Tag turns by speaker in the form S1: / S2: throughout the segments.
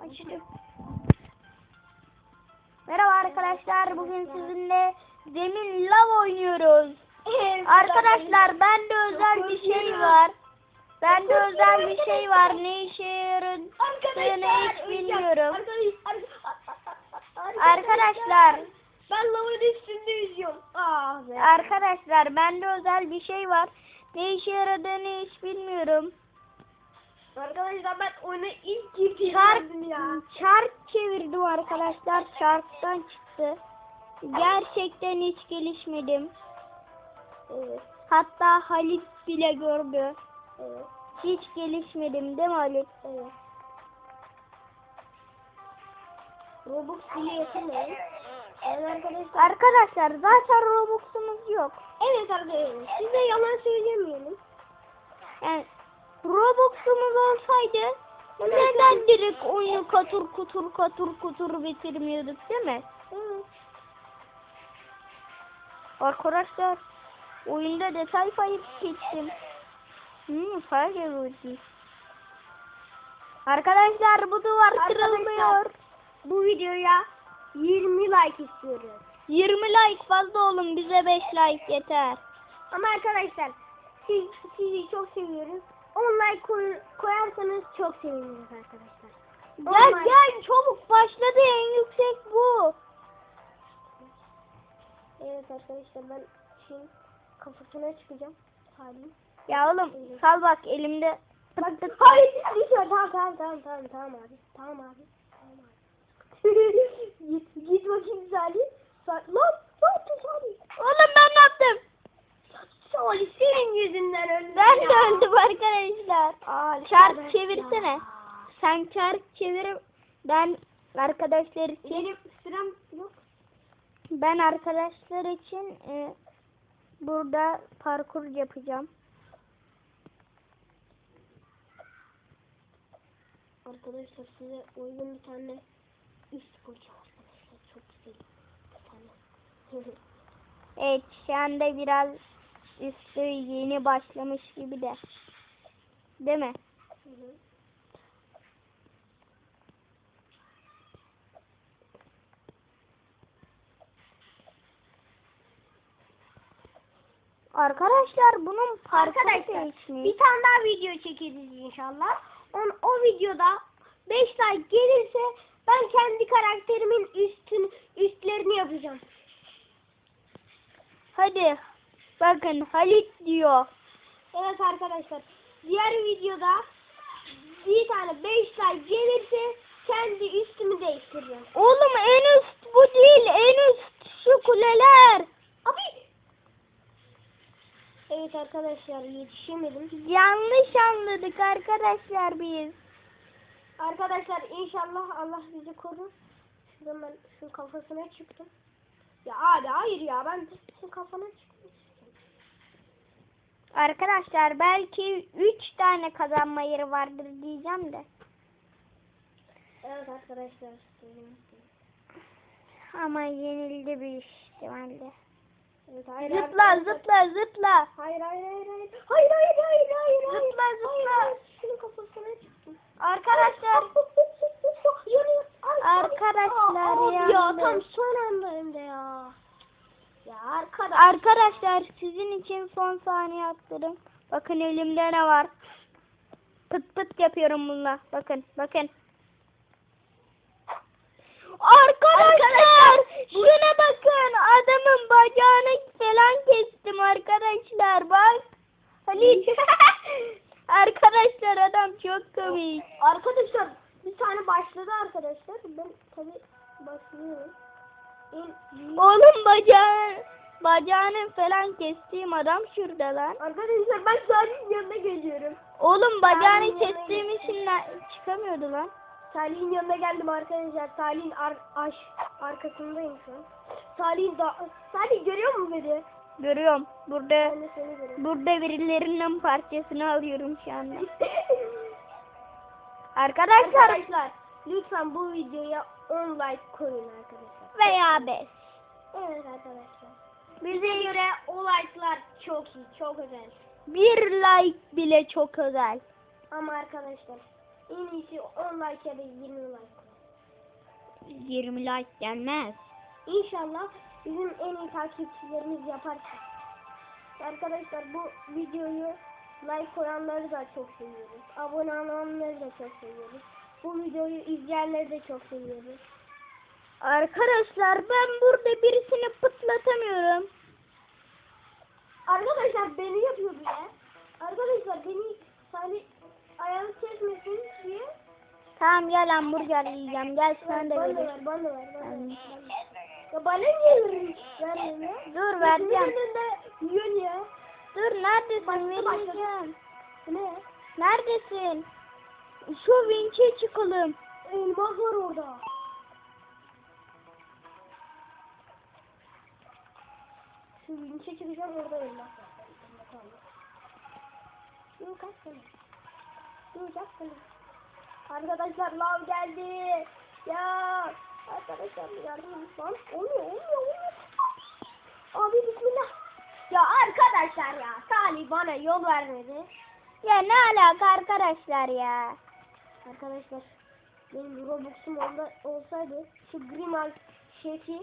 S1: Açtım. Merhaba arkadaşlar. Bugün sizinle Zemin Lav oynuyoruz. Arkadaşlar bende özel bir şey var. Bende özel bir şey var. Ne işe yaradığını hiç bilmiyorum. Arkadaşlar,
S2: Ben lavın üstünde yüzüyorum. Ah
S1: arkadaşlar bende özel bir şey var. Ne işe yaradığını hiç bilmiyorum.
S2: Arkadaşlar ben oyuna ilk girdiğim
S1: Çark,
S2: ya.
S1: çark çevirdim arkadaşlar. Çarktan çıktı. Gerçekten hiç gelişmedim.
S2: Evet.
S1: Hatta Halit bile gördü.
S2: Evet.
S1: Hiç gelişmedim değil mi Halit?
S2: Evet. Robux bile yetemeyin. Evet arkadaşlar.
S1: Arkadaşlar zaten Robux'umuz yok.
S2: Evet arkadaşlar. Size yalan söylemeyelim.
S1: Yani Robux'umuz olsaydı neden direkt oyunu katur kutur katur kutur bitirmiyorduk değil mi?
S2: Evet.
S1: Arkadaşlar oyunda detay payı geçtim. Hmm, fark ediyor. Arkadaşlar bu duvar kırılmıyor.
S2: Bu videoya 20 like istiyoruz.
S1: 20 like fazla olun bize 5 like yeter.
S2: Ama arkadaşlar siz, sizi çok seviyoruz. 10 like koy- koyarsanız çok seviniriz arkadaşlar.
S1: Gel gel çabuk başladı en yüksek bu.
S2: Evet arkadaşlar ben şimdi kafasına çıkacağım. Halim.
S1: Ya oğlum sal bak elimde.
S2: Bak hayır düşüyor. Tamam tamam tamam tamam tamam abi. Tamam abi. Tamam abi. git git bakayım Salih. Sa- Lan ne yaptın Salih?
S1: Oğlum ben ne yaptım?
S2: Salih senin yüzünden öldüm
S1: Ben de öldüm arkadaşlar.
S2: Aa,
S1: Çark çevirsene. Sen çark çevir. Ben arkadaşlar için
S2: Benim sıram yok.
S1: ben arkadaşlar için e, burada parkur yapacağım.
S2: Arkadaşlar size uygun bir tane üst koyacağım arkadaşlar. Çok güzel. Bir tane.
S1: Evet şu anda biraz üstü yeni başlamış gibi de. Değil mi?
S2: Hı hı.
S1: Arkadaşlar bunun
S2: Arkadaşlar
S1: değişmiş.
S2: bir tane daha video çekeceğiz inşallah. On, o videoda 5 like gelirse ben kendi karakterimin üstün üstlerini yapacağım.
S1: Hadi bakın Halit diyor.
S2: Evet arkadaşlar diğer videoda bir tane 5 like gelirse kendi üstümü değiştireceğim.
S1: Oğlum en üst bu değil en üst şu kuleler.
S2: Abi. Evet arkadaşlar yetişemedim.
S1: Yanlış anladık arkadaşlar biz.
S2: Arkadaşlar inşallah Allah bizi korur. Şuradan ben şu kafasına çıktım. Ya abi hayır ya ben şu kafana çıktım.
S1: Arkadaşlar belki 3 tane kazanma yeri vardır diyeceğim de.
S2: Evet arkadaşlar.
S1: Ama yenildi bir ihtimalle.
S2: Evet, hayır,
S1: Zıpla
S2: arkadaşlar.
S1: zıpla zıpla.
S2: Hayır hayır hayır hayır. Hayır hayır hayır hayır. hayır.
S1: Zıpla, zıpla.
S2: Hayır, hayır. Şunun kafasına çıktım.
S1: Arkadaşlar
S2: Yanıyor. Ay,
S1: Arkadaşlar
S2: Aa, abi Ya
S1: yandı.
S2: tam son anda hem de ya. Ya arkadaş.
S1: Arkadaşlar sizin için son saniye attırım. Bakın elimde ne var. Pıt pıt yapıyorum bununla. Bakın bakın. Arkadaşlar şuna bakın bacağını falan kestiğim adam şurada lan.
S2: Arkadaşlar ben Salih'in yanına geliyorum.
S1: Oğlum bacağını
S2: Salih'in
S1: kestiğim için çıkamıyordu lan.
S2: Salih'in yanına geldim arkadaşlar. Salih'in ar aş arkasındayım şu an. Salih'in da Salih görüyor musun beni?
S1: Görüyorum. Burada
S2: Ben de seni görüyorum.
S1: burada birilerinin parçasını alıyorum şu anda. Arkadaşlar
S2: Arkadaşlar lütfen bu videoya 10 like koyun arkadaşlar.
S1: veya 5.
S2: Evet arkadaşlar.
S1: Bize
S2: göre o like'lar çok iyi, çok özel.
S1: bir like bile çok özel.
S2: Ama arkadaşlar En iyisi 10 like ya da 20 like.
S1: 20 like gelmez.
S2: İnşallah bizim en iyi takipçilerimiz yaparsa. Arkadaşlar bu videoyu like koyanları da çok seviyoruz. Abone olanları da çok seviyoruz. Bu videoyu izleyenleri de çok seviyoruz.
S1: Arkadaşlar ben burada birisini pıtlatamıyorum.
S2: Arkadaşlar beni yapıyordu ya. Arkadaşlar beni Salih ayağını kesmesin diye.
S1: Tamam gel hamburger yiyeceğim. Gel sen de
S2: bana
S1: vereyim.
S2: ver, bana ver, bana ver. Ya bana niye ya.
S1: Dur vereceğim.
S2: yiyorsun ya.
S1: Dur neredesin?
S2: Başla.
S1: Vereceğim.
S2: Ne?
S1: Neredesin? Şu vinçe çıkalım.
S2: Elmas var orada. Şu vinçe çıkacağım orada var. Dur kaç tane? Dur kaç tane? Arkadaşlar lav geldi. Ya arkadaşlar yardım lan. Olmuyor olmuyor olmuyor. Abi bismillah. Ya arkadaşlar ya Salih bana yol vermedi.
S1: Ya ne alaka arkadaşlar ya?
S2: Arkadaşlar benim Robux'um onda olsaydı şu Grimal şefi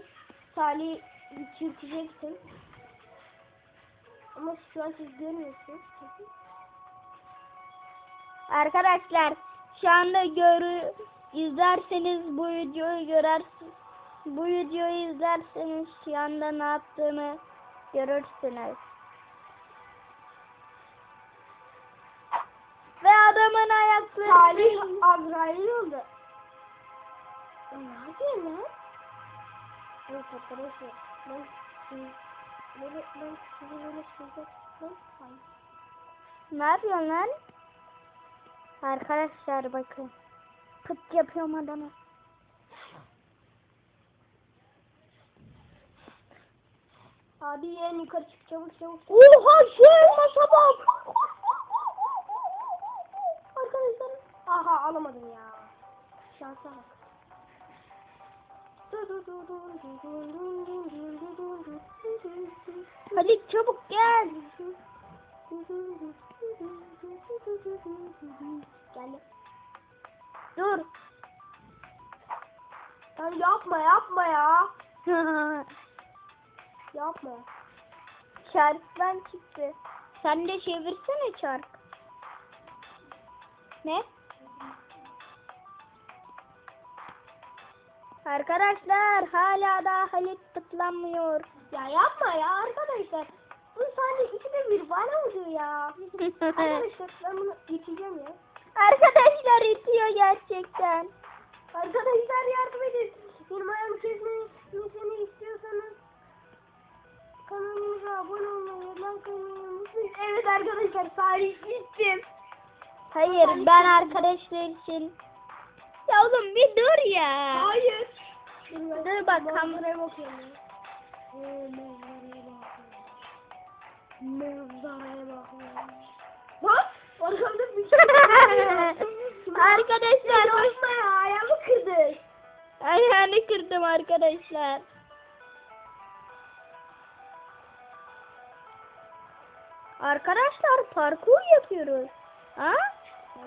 S2: Salih çürütecektim. Ama şu an siz görmüyorsunuz.
S1: Arkadaşlar şu anda görü izlerseniz bu videoyu görersiniz. Bu videoyu izlerseniz şu anda ne yaptığımı görürsünüz. Ve adamın ayakları
S2: Salih Azrail oldu. Ne yapıyorsun lan? Evet arkadaşlar ben böyle ben sizi böyle ben hayır.
S1: Ne yapıyorsun lan? Arkadaşlar bakın. Pıt yapıyorum adamı.
S2: Abi yeğen yukarı çık çabuk çabuk.
S1: Oha şu elmasa bak.
S2: Arkadaşlar. Aha alamadım ya. Şansa bak.
S1: Hadi çabuk gel.
S2: Geldi.
S1: Dur.
S2: Lan yapma yapma ya. Yapma.
S1: Çarktan çıktı. Sen de çevirsene çark. Ne? Arkadaşlar hala da Halit tıklanmıyor.
S2: Ya yapma ya arkadaşlar. Bu sahne ikide bir bana vuruyor ya. arkadaşlar ben bunu geçeceğim ya.
S1: Arkadaşlar itiyor gerçekten.
S2: Arkadaşlar yardım edin. Benim ayağımı kesmesini istiyorsanız kanalımıza abone olmayı, like olmayı. Evet arkadaşlar Salih gittim.
S1: Hayır ben arkadaşlar için. Ya oğlum bir dur ya.
S2: Hayır.
S1: Dur bakalım.
S2: Manzaraya bakıyorum manzaraya bakıyorum. Bak arkamda bir şey
S1: arkadaşlar
S2: Yapma ya ayağımı kırdın.
S1: ayağını kırdım arkadaşlar. Arkadaşlar parkur yapıyoruz. Ha?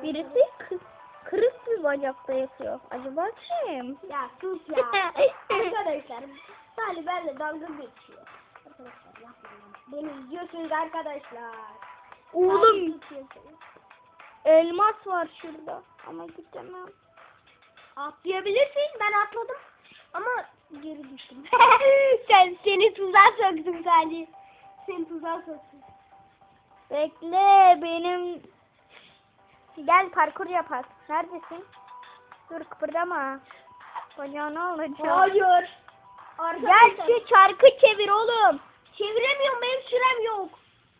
S1: Birisi kı- kırık bir bacakta yapıyor. Acaba kim?
S2: Ya sus ya. arkadaşlar Salih benimle dalga geçiyor. Arkadaşlar yapmayın. Beni izliyorsunuz arkadaşlar.
S1: Oğlum elmas var şurada. Ama gidemem.
S2: Atlayabilirsin. Ben atladım. Ama geri düştüm. Sen seni tuzağa soktun Salih. Seni tuzağa soktun.
S1: Bekle benim. Gel parkur yapar. Neredesin? Dur kıpırdama. Bacağını alacağım.
S2: Hayır.
S1: Gel şu çarkı çevir oğlum.
S2: Çeviremiyorum benim sürem yok.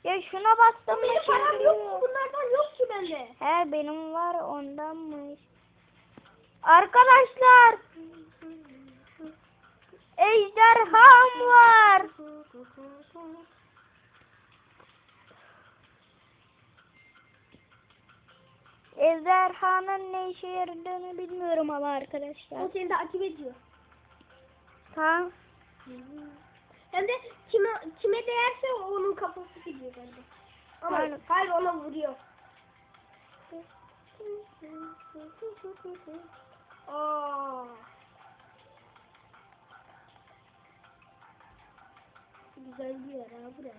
S1: Ya şuna bastım
S2: Benim param yok ki bunlardan yok ki bende.
S1: He benim var ondanmış. Arkadaşlar ejderham var. Ejderhanın ne işe yaradığını bilmiyorum ama arkadaşlar.
S2: O seni takip ediyor.
S1: Tamam.
S2: Hem de kime, kime değerse onun kafası gidiyor bende. Ama
S1: Aynen.
S2: hayır ona vuruyor. Aa. Güzel bir yer ha buraya.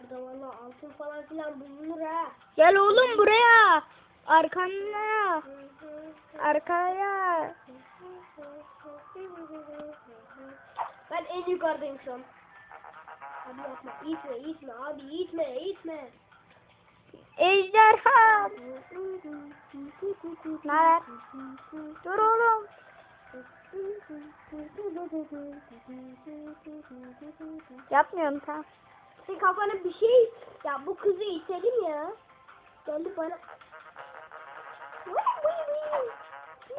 S2: Burada valla altın falan filan bulunur ha.
S1: Gel oğlum buraya. Arkana. Arkaya.
S2: Ben en yukarıdayım şu an. Abi yapma. İtme, itme abi. itme, itme.
S1: Ejderha. Naber? Dur oğlum. Yapmıyorum tamam.
S2: Senin kafana bir şey... Ya bu kızı itelim ya. Geldi bana...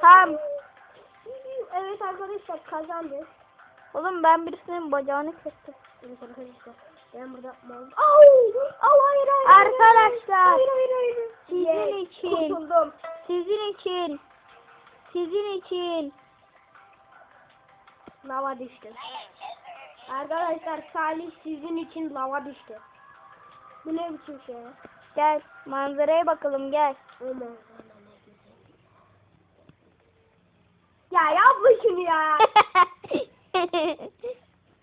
S1: Tamam.
S2: Evet arkadaşlar kazandı.
S1: Oğlum ben birisinin bacağını kestim.
S2: Evet arkadaşlar. Ben burada mal... Au! Au hayır hayır.
S1: Arkadaşlar,
S2: Hayır hayır hayır.
S1: sizin için.
S2: Kurtuldum.
S1: Sizin için. Sizin için.
S2: Lava düştü. Arkadaşlar Salih sizin için lava düştü. Bu ne biçim şey?
S1: Gel manzaraya bakalım gel.
S2: Aman aman ne güzel. Ya yapma şunu ya.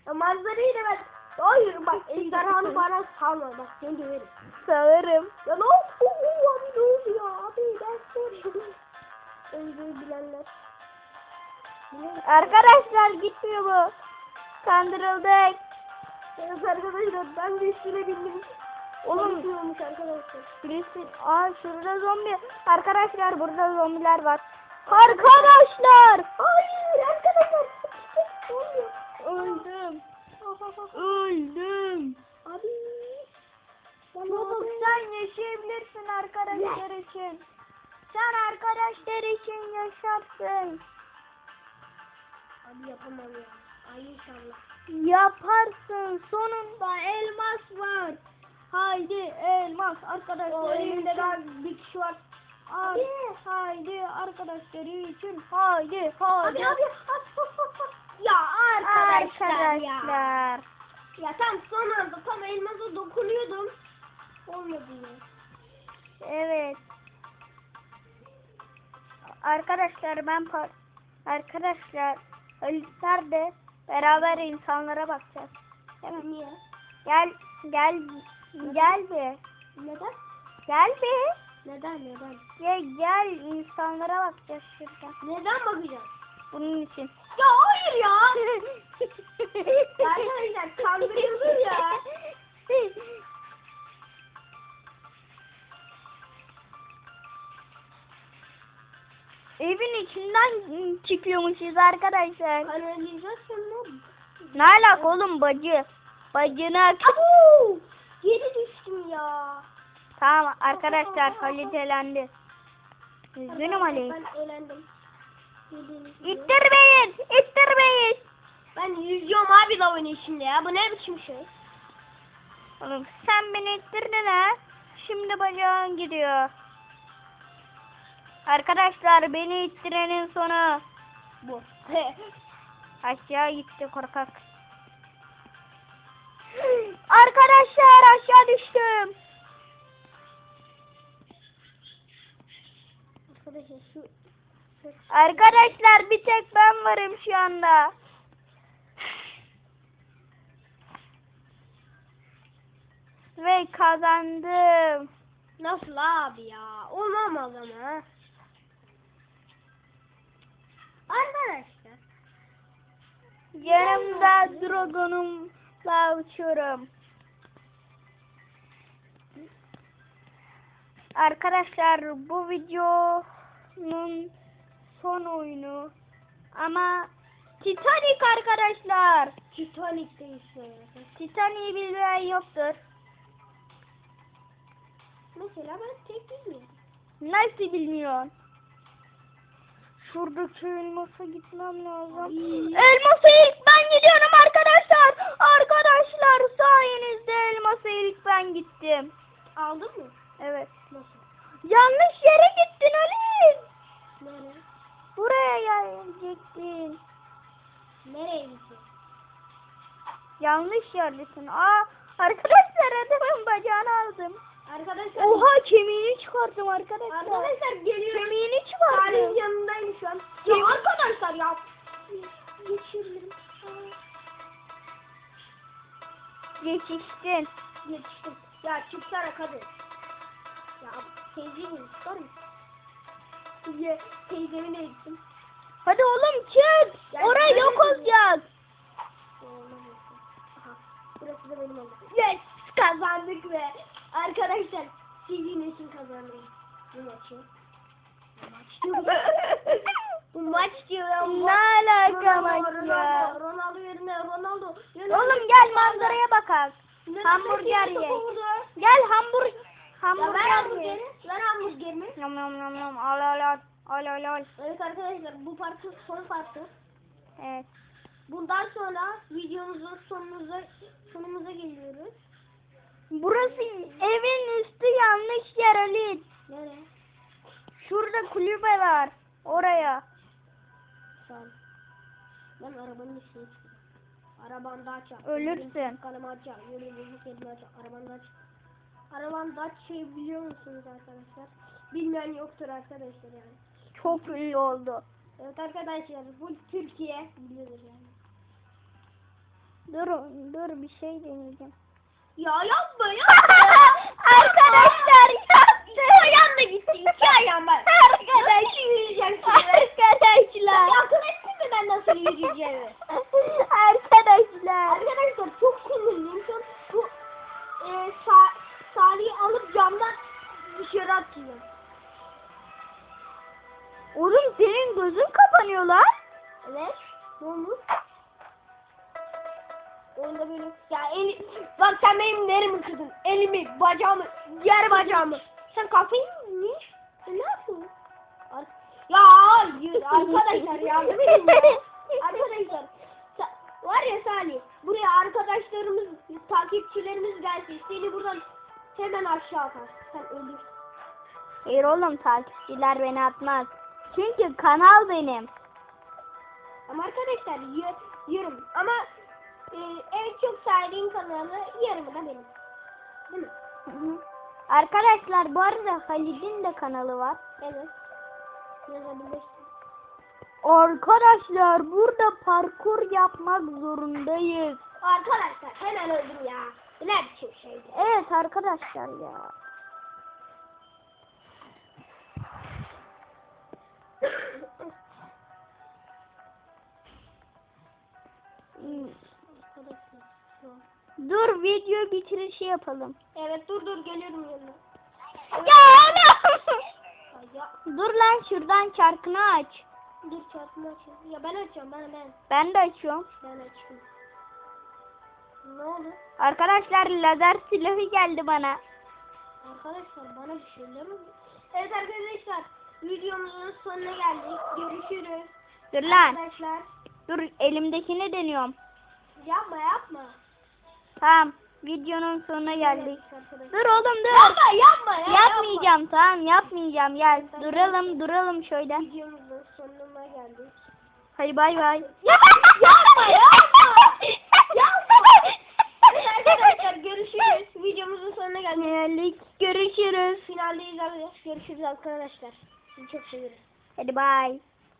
S2: ya manzarayı da ben... Hayır bak ejderhanı bana salma bak seni döverim.
S1: Sağırım.
S2: Ya ne oldu? Oo, abi ne oldu ya? Abi ben soruyorum. Özür bilenler. Bilen-
S1: Arkadaşlar gitmiyor bu. Kandırıldık.
S2: Evet arkadaşlar ben de üstüne bindim.
S1: Oğlum
S2: arkadaşlar.
S1: birisi... Aa şurada zombi. Arkadaşlar burada zombiler var. Arkadaşlar.
S2: Hayır arkadaşlar.
S1: Öldüm. Öldüm.
S2: Abi. Ben
S1: Çabuk sen yaşayabilirsin arkadaşlar için. Sen arkadaşlar için yaşarsın.
S2: Abi yapamam ya. Ay inşallah.
S1: Yaparsın. Sonunda elmas var. Haydi elmas
S2: O
S1: arkadaşlar
S2: elimde
S1: için.
S2: daha bir kişi var.
S1: Ar- haydi arkadaşları için. Haydi haydi.
S2: Abi abi. Ya arkadaşlar, ya.
S1: Arkadaşlar.
S2: Ya tam son anda tam elmasa dokunuyordum. Olmadı ya.
S1: Evet. Arkadaşlar ben par arkadaşlar Ölisler de beraber insanlara bakacağız. Değil mi?
S2: Niye?
S1: Gel gel gel bir.
S2: Neden?
S1: Gel bir.
S2: Neden neden?
S1: Gel gel insanlara bakacağız şurada.
S2: Neden bakacağız?
S1: Bunun için.
S2: Ya hayır ya. Arkadaşlar kandırılır ya.
S1: Evin içinden çıkıyormuşuz arkadaşlar.
S2: Kanalizasyonu mu?
S1: Ne alaka oğlum bacı? Bacına
S2: Abu! Geri düştüm ya.
S1: Tamam arkadaşlar Halit elendi. Üzgünüm Ali.
S2: Ben gibi.
S1: İttirmeyin, ittirmeyin.
S2: Ben yüzüyorum abi lavın içinde ya. Bu ne biçim şey?
S1: Oğlum sen beni ittirdin ha. Şimdi bacağın gidiyor. Arkadaşlar beni ittirenin sonu bu. Aşağı gitti korkak. Arkadaşlar aşağı düştüm.
S2: Arkadaşlar şu
S1: Arkadaşlar bir tek ben varım şu anda. Ve kazandım.
S2: nasıl abi ya? Olmamaz ama. Arkadaşlar.
S1: Yanımda dragonumla uçuyorum. Arkadaşlar bu videonun son oyunu ama Titanic arkadaşlar.
S2: Titanic'te işte.
S1: Titanic'i bilmeyen yoktur.
S2: Mesela ben tek bilmiyorum.
S1: Nasıl bilmiyorsun? Şuradaki elmasa gitmem lazım. Elmasa ilk ben gidiyorum arkadaşlar. Arkadaşlar sayenizde elmasa ilk ben gittim.
S2: Aldın mı?
S1: Evet.
S2: Nasıl?
S1: Yanlış yere gittin Ali.
S2: Nereye?
S1: Buraya gelecektin.
S2: Nereye gittin?
S1: Yanlış yerdesin. Aa arkadaşlar adamın bacağını aldım.
S2: Arkadaşlar.
S1: Oha kemiğini çıkarttım arkadaşlar.
S2: Arkadaşlar geliyor.
S1: Kemiğini
S2: Salih'in
S1: çıkarttım.
S2: yanındayım şu an. Ya arkadaşlar ya. Geçiyorum.
S1: Geçiştin.
S2: Yetiştim. Ya çıksana kadın. Ya teyzemin çıkar mısın? Ye, teyzemin de gittim.
S1: Hadi oğlum çık. Oraya yok olacak.
S2: Aha, burası da benim oldu. Yes! Kazandık ve arkadaşlar sizin için kazandım bu maçı. Bu maç diyorum. bu maç diyorum.
S1: Ne alaka
S2: Ronaldo,
S1: maç
S2: Ronaldo, yerine Ronaldo.
S1: Oğlum gel manzaraya bakalım. Hamburger ye. Gel hamburg
S2: Ya ver
S1: hamburger
S2: hamburgeri. Ver hamburgerini.
S1: Yum yum yum yum. Al al al. Al al al.
S2: Evet arkadaşlar bu parti son parti.
S1: Evet.
S2: Bundan sonra videomuzun sonumuza sonumuza geliyoruz.
S1: Burası evin üstü yanlış yer Ali.
S2: Nereye?
S1: Şurada kulübe var. Oraya.
S2: Ol. Ben arabanın üstüne çıktım. Araban daha çak.
S1: Ölürsün.
S2: Kalemi açacağım. Yürü yürü kelime açacağım. Araban daha Araban daha şey biliyor musunuz arkadaşlar? Bilmeyen yoktur arkadaşlar yani.
S1: Çok ünlü oldu.
S2: Evet arkadaşlar bu Türkiye bilir yani.
S1: Dur dur bir şey deneyeceğim.
S2: Ya yapma ya.
S1: Arkadaşlar arkadaşlar
S2: ya. Var ya Salih buraya arkadaşlarımız takipçilerimiz gelsin seni buradan hemen aşağı atar. Sen ölürsün.
S1: Hayır oğlum takipçiler beni atmaz. Çünkü kanal benim.
S2: Ama arkadaşlar y- yorum ama e, en çok Salih'in kanalı yarımı da benim. Değil mi?
S1: Hı hı. Arkadaşlar bu arada Halid'in de kanalı var.
S2: Evet. Yazabilirsin.
S1: Arkadaşlar burada parkur yapmak zorundayız.
S2: Arkadaşlar hemen öldüm ya. Ne biçim şeydi?
S1: Evet arkadaşlar ya. Dur video bitirişi yapalım.
S2: Evet dur dur geliyorum yanına.
S1: Ya ana!
S2: Ay ya
S1: Dur lan şuradan çarkını aç.
S2: Dur çarpma açayım. Ya ben açacağım ben ben.
S1: Ben de açıyorum.
S2: Ben açayım. Ne oldu?
S1: Arkadaşlar lazer silahı geldi bana.
S2: Arkadaşlar bana bir şeyler mi? Evet arkadaşlar videomuzun sonuna geldik. Görüşürüz.
S1: Dur lan.
S2: Arkadaşlar
S1: Dur elimdekini deniyorum.
S2: yapma yapma.
S1: Tamam. Videonun sonuna geldik. Dur oğlum dur.
S2: Yapma yapma ya.
S1: Yapmayacağım tamam yapmayacağım gel. Duralım duralım şöyle.
S2: Yapma. Videomuzun sonuna geldik.
S1: Hadi bay bay.
S2: yapma yapma. Evet arkadaşlar görüşürüz. Videomuzun sonuna
S1: geldik. Görüşürüz.
S2: Finaldeyiz arkadaşlar. Görüşürüz arkadaşlar. Sizi çok seviyoruz.
S1: Hadi bay.